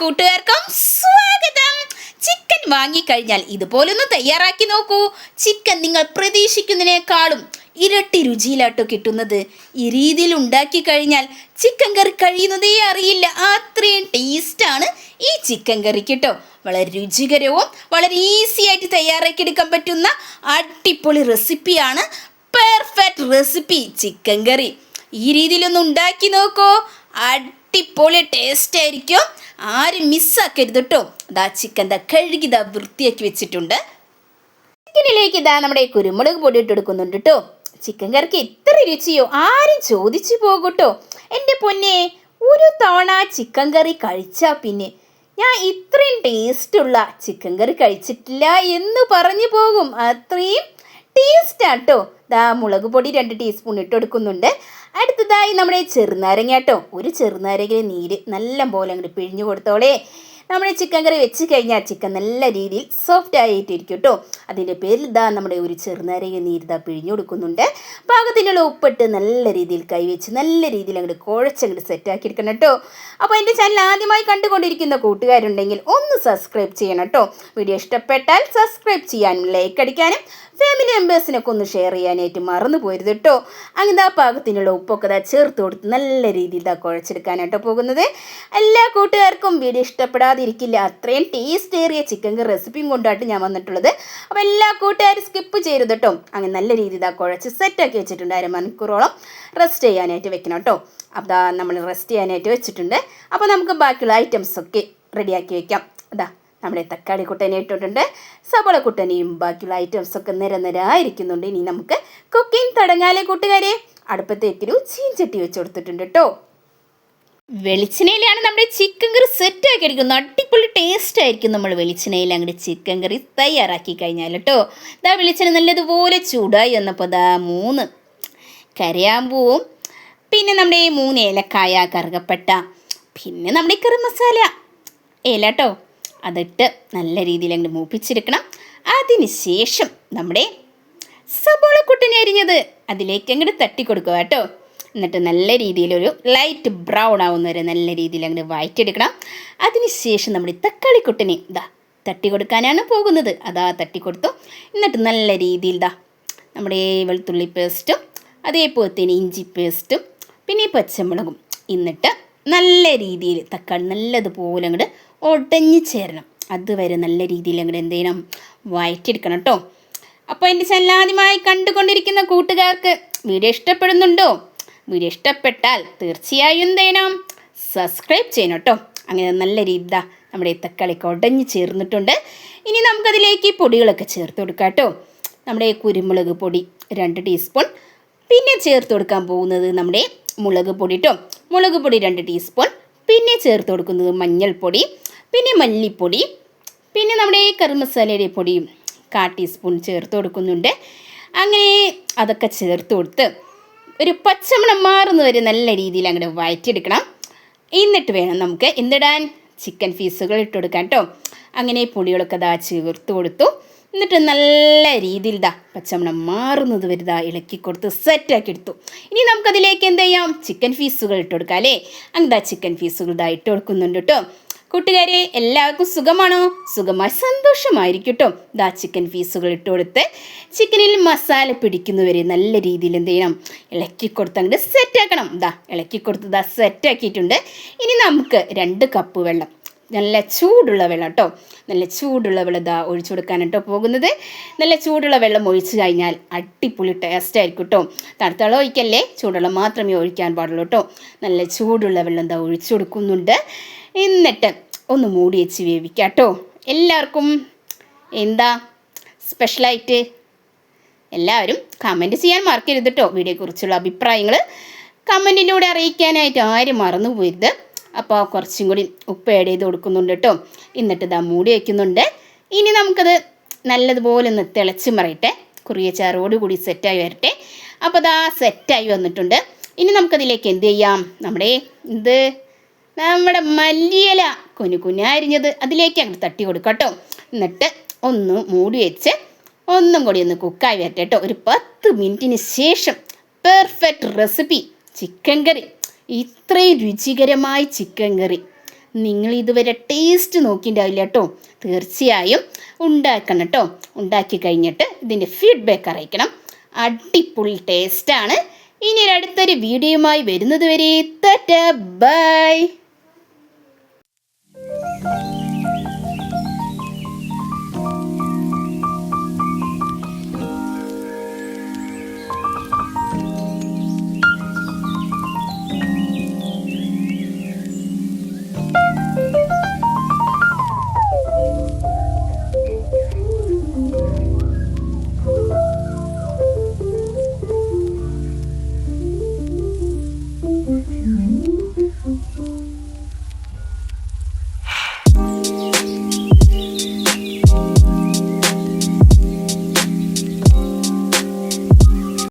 കൂട്ടുകാർക്കും സ്വാഗതം. ചിക്കൻ വാങ്ങിക്കഴിഞ്ഞാൽ ഇതുപോലൊന്ന് തയ്യാറാക്കി നോക്കൂ. ചിക്കൻ നിങ്ങൾ പ്രതീക്ഷിക്കുന്നതിനേക്കാളും ഇരട്ടി രുചിയിലാട്ടോ കിട്ടുന്നത്. ഈ രീതിയിൽ ഉണ്ടാക്കി കഴിഞ്ഞാൽ ചിക്കൻ കറി കഴിയുന്നതേ അറിയില്ല. അത്രയും ടേസ്റ്റാണ് ഈ ചിക്കൻ കറി കേട്ടോ വളരെ രുചികരവും വളരെ ഈസി ആയിട്ട് തയ്യാറാക്കി എടുക്കാൻ പറ്റുന്ന അടിപൊളി റെസിപ്പിയാണ് പെർഫെക്റ്റ് റെസിപ്പി ചിക്കൻ കറി. ഈ രീതിയിലൊന്ന് ഉണ്ടാക്കി നോക്കൂ. അടിപൊളി ടേസ്റ്റ് ആയിരിക്കും. ആരും മിസ്സാക്കരുത് കേട്ടോ ദാ ചിക്കൻ ദാ കഴുകി ദാ വൃത്തിയാക്കി വെച്ചിട്ടുണ്ട്. ചിക്കനിലേക്ക് ഇതാ നമ്മുടെ കുരുമുളക് പൊടി ഇട്ട് കൊടുക്കുന്നുണ്ട് കേട്ടോ ചിക്കൻ കറിക്ക് ഇത്ര രുചിയോ? ആരും ചോദിച്ചു പോകൂട്ടോ എന്റെ പൊന്നെ ഒരു തവണ ചിക്കൻ കറി കഴിച്ചാൽ പിന്നെ ഞാൻ ഇത്രയും ടേസ്റ്റുള്ള ചിക്കൻ കറി കഴിച്ചിട്ടില്ല എന്ന് പറഞ്ഞു പോകും. അത്രയും ടേസ്റ്റ് ആട്ടോ ദാ മുളക് പൊടി രണ്ട് ടീസ്പൂൺ ഇട്ട് കൊടുക്കുന്നുണ്ട്. അടുത്തതായി നമ്മുടെ ചെറുനാരങ്ങ കേട്ടോ. ഒരു ചെറുനാരങ്ങ നീര് നല്ല പോലെ അങ്ങോട്ട് പിഴിഞ്ഞു കൊടുത്തോളേ. നമ്മുടെ ചിക്കൻ കറി വെച്ച് കഴിഞ്ഞാൽ ചിക്കൻ നല്ല രീതിയിൽ സോഫ്റ്റ് ആയിട്ടിരിക്കും കേട്ടോ അതിന്റെ പേരിൽ ഇതാ നമ്മുടെ ഒരു നീര് ഇതാ പിഴിഞ്ഞു കൊടുക്കുന്നുണ്ട്. പാകത്തിനുള്ള ഉപ്പിട്ട് നല്ല രീതിയിൽ കൈവച്ച് നല്ല രീതിയിൽ അങ്ങോട്ട് കുഴച്ചങ്ങോട്ട് സെറ്റാക്കി എടുക്കണം കേട്ടോ അപ്പോൾ എന്റെ ചാനൽ ആദ്യമായി കണ്ടുകൊണ്ടിരിക്കുന്ന കൂട്ടുകാരുണ്ടെങ്കിൽ ഒന്ന് സബ്സ്ക്രൈബ് ചെയ്യണം കേട്ടോ വീഡിയോ ഇഷ്ടപ്പെട്ടാൽ സബ്സ്ക്രൈബ് ചെയ്യാനും ലൈക്ക് അടിക്കാനും ഫാമിലി മെമ്പേഴ്സിനൊക്കെ ഒന്ന് ഷെയർ ചെയ്യാനായിട്ട് മറന്നു പോരുത് കേട്ടോ അങ്ങനെ ആ പാകത്തിനുള്ള ഉപ്പൊക്കെ ഇതാ ചേർത്ത് കൊടുത്ത് നല്ല രീതിയിൽ ഇതാ കുഴച്ചെടുക്കാനായിട്ടോ പോകുന്നത്. എല്ലാ കൂട്ടുകാർക്കും വീഡിയോ ഇഷ്ടപ്പെടാതിരിക്കില്ല അത്രയും ടേസ്റ്റ് ഏറിയ ചിക്കൻ കറി റെസിപ്പിയും കൊണ്ടായിട്ട് ഞാൻ വന്നിട്ടുള്ളത്. അപ്പോൾ എല്ലാ കൂട്ടുകാരും സ്കിപ്പ് ചെയ്യരുത് കേട്ടോ അങ്ങനെ നല്ല രീതിയിൽ ഇതാ കുഴച്ച് സെറ്റാക്കി വെച്ചിട്ടുണ്ട് അരമണിക്കൂറോളം റെസ്റ്റ് ചെയ്യാനായിട്ട് വെക്കണം കേട്ടോ അതാ നമ്മൾ റെസ്റ്റ് ചെയ്യാനായിട്ട് വെച്ചിട്ടുണ്ട്. അപ്പോൾ നമുക്ക് ബാക്കിയുള്ള ഐറ്റംസൊക്കെ റെഡിയാക്കി വെക്കാം. അതാ നമ്മുടെ തക്കാളി കുട്ടനെ ഇട്ടിട്ടുണ്ട്. സബള കുട്ടനെയും ബാക്കിയുള്ള ഐറ്റംസൊക്കെ ഒക്കെ നിര ആയിരിക്കുന്നുണ്ട്. ഇനി നമുക്ക് കുക്കിംഗ് തുടങ്ങാലേ കൂട്ടുകാരെ. അടുപ്പത്തേക്കൊരു ചീൻചട്ടി വെച്ച് കൊടുത്തിട്ടുണ്ട് കേട്ടോ വെളിച്ചെണ്ണയിലാണ് നമ്മുടെ ചിക്കൻ കറി സെറ്റ് ആക്കി എടുക്കുന്നത് അടിപൊളി ടേസ്റ്റ് ആയിരിക്കും നമ്മൾ വെളിച്ചെണ്ണയിൽ അങ്ങോട്ട് ചിക്കൻ കറി തയ്യാറാക്കി കഴിഞ്ഞാൽ കേട്ടോ. ഇതാ വെളിച്ചെണ്ണ നല്ലതുപോലെ ചൂടായി വന്നപ്പോൾ ഇതാ മൂന്ന് കരയാമ്പൂവും പിന്നെ നമ്മുടെ ഈ മൂന്ന് ഏലക്കായ കറുകപ്പട്ട പിന്നെ നമ്മുടെ ഈ കറി മസാല ഏല കേട്ടോ അതിട്ട് നല്ല രീതിയിൽ അങ്ങോട്ട് മൂപ്പിച്ചെടുക്കണം. അതിന് ശേഷം നമ്മുടെ സബോള കുട്ടനെ അരിഞ്ഞത് അതിലേക്ക് അങ്ങോട്ട് തട്ടി കൊടുക്കുക കേട്ടോ. എന്നിട്ട് നല്ല രീതിയിലൊരു ലൈറ്റ് ബ്രൗൺ ആവുന്ന വരെ നല്ല രീതിയിൽ അങ്ങോട്ട് വഴറ്റിയെടുക്കണം. അതിനുശേഷം നമ്മൾ ഈ തക്കാളി കുട്ടിനെ ഇതാ തട്ടി കൊടുക്കാനാണ് പോകുന്നത്. അതാ തട്ടി കൊടുത്തു എന്നിട്ട് നല്ല രീതിയിൽ ഇതാ നമ്മുടെ വെളുത്തുള്ളി പേസ്റ്റും അതേപോലെ തന്നെ ഇഞ്ചി പേസ്റ്റും പിന്നെ പച്ചമുളകും എന്നിട്ട് നല്ല രീതിയിൽ തക്കാളി നല്ലതുപോലെ അങ്ങോട്ട് ഒടഞ്ഞു ചേരണം. അതുവരെ നല്ല രീതിയിൽ അങ്ങോട്ട് എന്ത് ചെയ്യണം? വഴറ്റിയെടുക്കണം കേട്ടോ അപ്പോൾ എന്റെ ചെല്ലാദ്യമായി കണ്ടുകൊണ്ടിരിക്കുന്ന കൂട്ടുകാർക്ക് വീഡിയോ ഇഷ്ടപ്പെടുന്നുണ്ടോ? വീഡിയോ ഇഷ്ടപ്പെട്ടാൽ തീർച്ചയായും തേനോ സബ്സ്ക്രൈബ് ചെയ്യണം കേട്ടോ അങ്ങനെ നല്ല രീതി നമ്മുടെ ഈ തക്കാളിക്ക് ഉടഞ്ഞ് ചേർന്നിട്ടുണ്ട്. ഇനി നമുക്കതിലേക്ക് പൊടികളൊക്കെ ചേർത്ത് കൊടുക്കാം കേട്ടോ നമ്മുടെ കുരുമുളക് പൊടി രണ്ട് ടീസ്പൂൺ പിന്നെ ചേർത്ത് കൊടുക്കാൻ പോകുന്നത് നമ്മുടെ മുളക് പൊടി കേട്ടോ മുളക് പൊടി രണ്ട് ടീസ്പൂൺ പിന്നെ ചേർത്ത് കൊടുക്കുന്നത് മഞ്ഞൾപ്പൊടി. പിന്നെ മല്ലിപ്പൊടി. പിന്നെ നമ്മുടെ ഈ കറി പൊടിയും കാ ടീസ്പൂൺ ചേർത്ത് കൊടുക്കുന്നുണ്ട്. അങ്ങനെ അതൊക്കെ ചേർത്ത് കൊടുത്ത് ഒരു പച്ചമണം മാറുന്ന വരെ നല്ല രീതിയിൽ അങ്ങോട്ട് വഴറ്റിയെടുക്കണം എന്നിട്ട് വേണം നമുക്ക് എന്തിടാൻ? ചിക്കൻ പീസുകൾ ഇട്ട് കൊടുക്കാം കേട്ടോ അങ്ങനെ പുളികളൊക്കെ ദാ ചേർത്ത് കൊടുത്തു. എന്നിട്ട് നല്ല രീതിയിൽ ദാ പച്ചമണം മാറുന്നത് വരെ ദാ ഇളക്കി കൊടുത്ത് സെറ്റാക്കി എടുത്തു. ഇനി നമുക്കതിലേക്ക് എന്ത് ചെയ്യാം? ചിക്കൻ പീസുകൾ ഇട്ട് കൊടുക്കാം അല്ലേ? അങ്ങനെ ചിക്കൻ പീസുകൾ ദാ ഇട്ട് കൊടുക്കുന്നുണ്ട് കേട്ടോ കൂട്ടുകാരെ എല്ലാവർക്കും സുഖമാണോ? സുഖമായി സന്തോഷമായിരിക്കട്ടോ. ദാ ചിക്കൻ പീസുകൾ ഇട്ട് കൊടുത്ത് ചിക്കനിൽ മസാല പിടിക്കുന്നവരെ നല്ല രീതിയിൽ എന്ത് ചെയ്യണം? ഇളക്കി കൊടുത്ത് അങ്ങോട്ട് സെറ്റാക്കണം ദാ ഇളക്കി കൊടുത്ത് ദാ സെറ്റാക്കിയിട്ടുണ്ട് ഇനി നമുക്ക് രണ്ട് കപ്പ് വെള്ളം നല്ല ചൂടുള്ള വെള്ളം കേട്ടോ നല്ല ചൂടുള്ള വെള്ളം ഇതാ ഒഴിച്ചു കൊടുക്കാൻ കേട്ടോ പോകുന്നത്. നല്ല ചൂടുള്ള വെള്ളം ഒഴിച്ചു കഴിഞ്ഞാൽ അടിപൊളി ടേസ്റ്റ് ആയിരിക്കും കേട്ടോ തണുത്ത വെള്ളം ഒഴിക്കല്ലേ? ചൂടുള്ള മാത്രമേ ഒഴിക്കാൻ പാടുള്ളൂ കേട്ടോ നല്ല ചൂടുള്ള വെള്ളം എന്താ ഒഴിച്ചു കൊടുക്കുന്നുണ്ട്. എന്നിട്ട് ഒന്ന് മൂടി വെച്ച് വേവിക്കാം കേട്ടോ എല്ലാവർക്കും എന്താ സ്പെഷ്യലായിട്ട് എല്ലാവരും കമന്റ് ചെയ്യാൻ മറക്കരുത് കേട്ടോ വീഡിയോയെക്കുറിച്ചുള്ള അഭിപ്രായങ്ങൾ കമന്റിലൂടെ അറിയിക്കാനായിട്ട് ആരും മറന്നു പോരുത്. അപ്പോൾ കുറച്ചും കൂടി ഉപ്പ് ആഡ് ചെയ്ത് കൊടുക്കുന്നുണ്ട് കേട്ടോ എന്നിട്ട് ഇതാ മൂടി വയ്ക്കുന്നുണ്ട് ഇനി നമുക്കത് നല്ലതുപോലെ ഒന്ന് തിളച്ച് മറിയട്ടെ. കുറിയ ചാറോട് കൂടി സെറ്റായി വരട്ടെ. അപ്പോൾ അതാ സെറ്റായി വന്നിട്ടുണ്ട്. ഇനി നമുക്കതിലേക്ക് എന്ത് ചെയ്യാം? നമ്മുടെ ഇത് നമ്മുടെ മല്ലിയില കുനു കുനാരിഞ്ഞത് അതിലേക്ക് അങ്ങോട്ട് തട്ടി കൊടുക്കട്ടോ. എന്നിട്ട് ഒന്ന് മൂടി വെച്ച് ഒന്നും കൂടി ഒന്ന് കുക്കായി വരട്ടെ കേട്ടോ. ഒരു പത്ത് മിനിറ്റിന് ശേഷം പെർഫെക്റ്റ് റെസിപ്പി ചിക്കൻ കറി ഇത്രയും രുചികരമായ ചിക്കൻ കറി നിങ്ങൾ ഇതുവരെ ടേസ്റ്റ് നോക്കിയിട്ടുണ്ടാവില്ല കേട്ടോ. തീർച്ചയായും ഉണ്ടാക്കണം കേട്ടോ. ഉണ്ടാക്കി കഴിഞ്ഞിട്ട് ഇതിന്റെ ഫീഡ്ബാക്ക് അറിയിക്കണം. അടിപൊളി ടേസ്റ്റാണ് ഇനി അടുത്തൊരു വീഡിയോയുമായി വരുന്നത് വരെ ബൈ